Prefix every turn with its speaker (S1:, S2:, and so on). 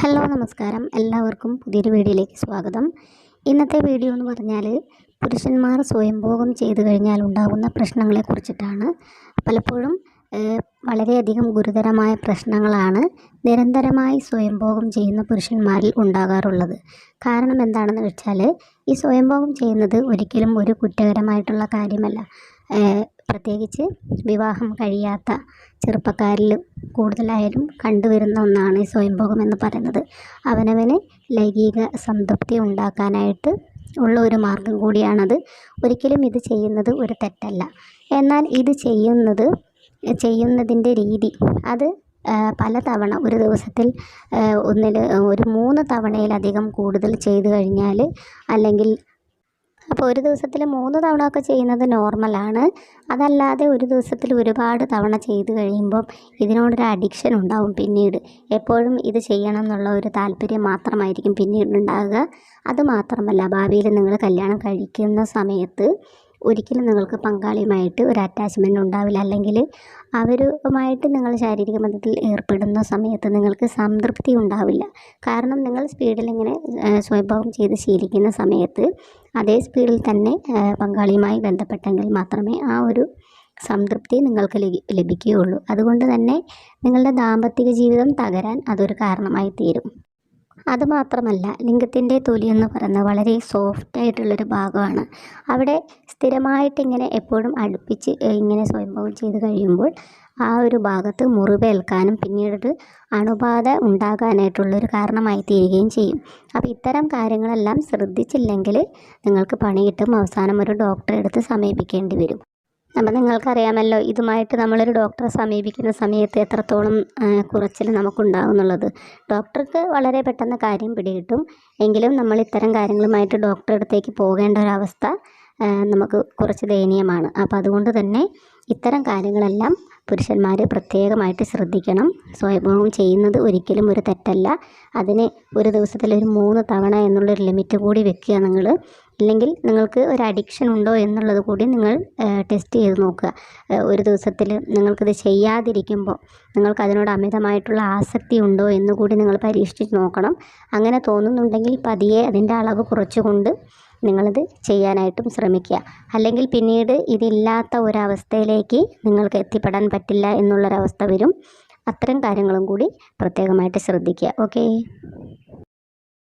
S1: Hello നമസ്കാരം. എല്ലാവർക്കും പുതിയൊരു വീഡിയോയിലേക്ക് സ്വാഗതം. ഇന്നത്തെ വീഡിയോ എന്ന് പറഞ്ഞാൽ പുരുഷന്മാർ സ്വയംഭോഗം ചെയ്തു കഴിഞ്ഞാൽ ഉണ്ടാകുന്ന പ്രശ്നങ്ങളെ കുറിച്ചിട്ടാണ്. പലപ്പോഴും വളരെയധികം ഗുരുതരമായ പ്രശ്നങ്ങളാണ് നിരന്തരമായി സ്വയംഭോഗം ചെയ്യുന്ന പുരുഷന്മാരിൽ ഉണ്ടാകാറുള്ളത്. കാരണം എന്താണെന്ന് വെച്ചാൽ ഈ സ്വയംഭോഗം ചെയ്യുന്നത് ഒരിക്കലും ഒരു കുറ്റകരമായിട്ടുള്ള കാര്യമല്ല. പ്രത്യേകിച്ച് വിവാഹം കഴിയാത്ത ചെറുപ്പക്കാരിൽ കൂടുതലായാലും കണ്ടുവരുന്ന ഒന്നാണ് ഈ സ്വയംഭോഗം എന്ന് പറയുന്നത്. അവനവന് ലൈംഗിക സംതൃപ്തി ഉണ്ടാക്കാനായിട്ട് ഉള്ള ഒരു മാർഗം കൂടിയാണത്. ഒരിക്കലും ഇത് ചെയ്യുന്നത് ഒരു തെറ്റല്ല. എന്നാൽ ഇത് ചെയ്യുന്നത് ചെയ്യുന്നതിന്റെ രീതി അത് പല പലതവണ ഒരു ദിവസത്തിൽ ഒന്നിൽ ഒരു മൂന്ന് തവണയിലധികം കൂടുതൽ ചെയ്തു കഴിഞ്ഞാൽ അല്ലെങ്കിൽ അപ്പോൾ ഒരു ദിവസത്തിൽ മൂന്ന് തവണ ഒക്കെ ചെയ്യുന്നത് നോർമലാണ്. അതല്ലാതെ ഒരു ദിവസത്തിൽ ഒരുപാട് തവണ ചെയ്ത് കഴിയുമ്പം ഇതിനോടൊരു അഡിക്ഷൻ ഉണ്ടാവും പിന്നീട്. എപ്പോഴും ഇത് ചെയ്യണം എന്നുള്ള ഒരു താല്പര്യം മാത്രമായിരിക്കും പിന്നീട് ഉണ്ടാകുക. അതുമാത്രമല്ല ഭാവിയിൽ നിങ്ങൾ കല്യാണം കഴിക്കുന്ന സമയത്ത് ഒരിക്കലും നിങ്ങൾക്ക് പങ്കാളിയുമായിട്ട് ഒരു അറ്റാച്ച്മെന്റ് ഉണ്ടാവില്ല. അല്ലെങ്കിൽ അവരുമായിട്ട് നിങ്ങൾ ശാരീരിക ബന്ധത്തിൽ ഏർപ്പെടുന്ന സമയത്ത് നിങ്ങൾക്ക് സംതൃപ്തി ഉണ്ടാവില്ല. കാരണം നിങ്ങൾ സ്പീഡിൽ ഇങ്ങനെ സ്വയംഭാവം ചെയ്ത് ശീലിക്കുന്ന സമയത്ത് അതേ സ്പീഡിൽ തന്നെ പങ്കാളിയുമായി ബന്ധപ്പെട്ടെങ്കിൽ മാത്രമേ ആ ഒരു സംതൃപ്തി നിങ്ങൾക്ക് ലഭി- ലഭിക്കുകയുള്ളൂ. അതുകൊണ്ട് തന്നെ നിങ്ങളുടെ ദാമ്പത്തിക ജീവിതം തകരാൻ അതൊരു കാരണമായി തീരും. അതുമാത്രമല്ല ലിംഗത്തിന്റെ തൊലി എന്ന് പറയുന്നത് വളരെ സോഫ്റ്റ് ആയിട്ടുള്ളൊരു ഭാഗമാണ്. അവിടെ സ്ഥിരമായിട്ട് ഇങ്ങനെ എപ്പോഴും അടുപ്പിച്ച് ഇങ്ങനെ സ്വയംഭവം ചെയ്ത് കഴിയുമ്പോൾ ആ ഒരു ഭാഗത്ത് മുറിവേൽക്കാനും പിന്നീട് അണുബാധ ഉണ്ടാകാനായിട്ടുള്ളൊരു കാരണമായി തീരുകയും ചെയ്യും. അപ്പോൾ ഇത്തരം കാര്യങ്ങളെല്ലാം ശ്രദ്ധിച്ചില്ലെങ്കിൽ നിങ്ങൾക്ക് പണി കിട്ടും അവസാനം ഒരു ഡോക്ടറെ അടുത്ത് സമീപിക്കേണ്ടി വരും. അപ്പം നിങ്ങൾക്കറിയാമല്ലോ ഇതുമായിട്ട് നമ്മളൊരു ഡോക്ടറെ സമീപിക്കുന്ന സമയത്ത് എത്രത്തോളം കുറച്ചിൽ നമുക്കുണ്ടാകുന്നുള്ളത് ഡോക്ടർക്ക് വളരെ പെട്ടെന്ന് കാര്യം പിടികിട്ടും. എങ്കിലും നമ്മൾ ഇത്തരം കാര്യങ്ങളുമായിട്ട് ഡോക്ടറെ അടുത്തേക്ക് പോകേണ്ട ഒരവസ്ഥ നമുക്ക് കുറച്ച് ദയനീയമാണ്. അപ്പോൾ അതുകൊണ്ട് തന്നെ ഇത്തരം കാര്യങ്ങളെല്ലാം പുരുഷന്മാർ പ്രത്യേകമായിട്ട് ശ്രദ്ധിക്കണം. സ്വയംഭോഗം ചെയ്യുന്നത് ഒരിക്കലും ഒരു തെറ്റല്ല. അതിന് ഒരു ദിവസത്തിൽ ഒരു മൂന്ന് തവണ എന്നുള്ളൊരു ലിമിറ്റ് കൂടി വെക്കുക നിങ്ങൾ ഇല്ലെങ്കിൽ നിങ്ങൾക്ക് ഒരു അഡിക്ഷൻ ഉണ്ടോ എന്നുള്ളത് കൂടി നിങ്ങൾ ടെസ്റ്റ് ചെയ്ത് നോക്കുക. ഒരു ദിവസത്തിൽ നിങ്ങൾക്കിത് ചെയ്യാതിരിക്കുമ്പോൾ നിങ്ങൾക്ക് അതിനോട് അമിതമായിട്ടുള്ള ആസക്തി ഉണ്ടോ എന്ന് കൂടി നിങ്ങൾ പരീക്ഷിച്ച് നോക്കണം. അങ്ങനെ തോന്നുന്നുണ്ടെങ്കിൽ പതിയെ അതിന്റെ അളവ് കുറച്ചുകൊണ്ട് നിങ്ങളിത് ചെയ്യാനായിട്ടും ശ്രമിക്കുക. അല്ലെങ്കിൽ പിന്നീട് ഇതില്ലാത്ത ഒരവസ്ഥയിലേക്ക് നിങ്ങൾക്ക് എത്തിപ്പെടാൻ പറ്റില്ല എന്നുള്ളൊരവസ്ഥ വരും. അത്തരം കാര്യങ്ങളും കൂടി പ്രത്യേകമായിട്ട് ശ്രദ്ധിക്കുക. ഓക്കേ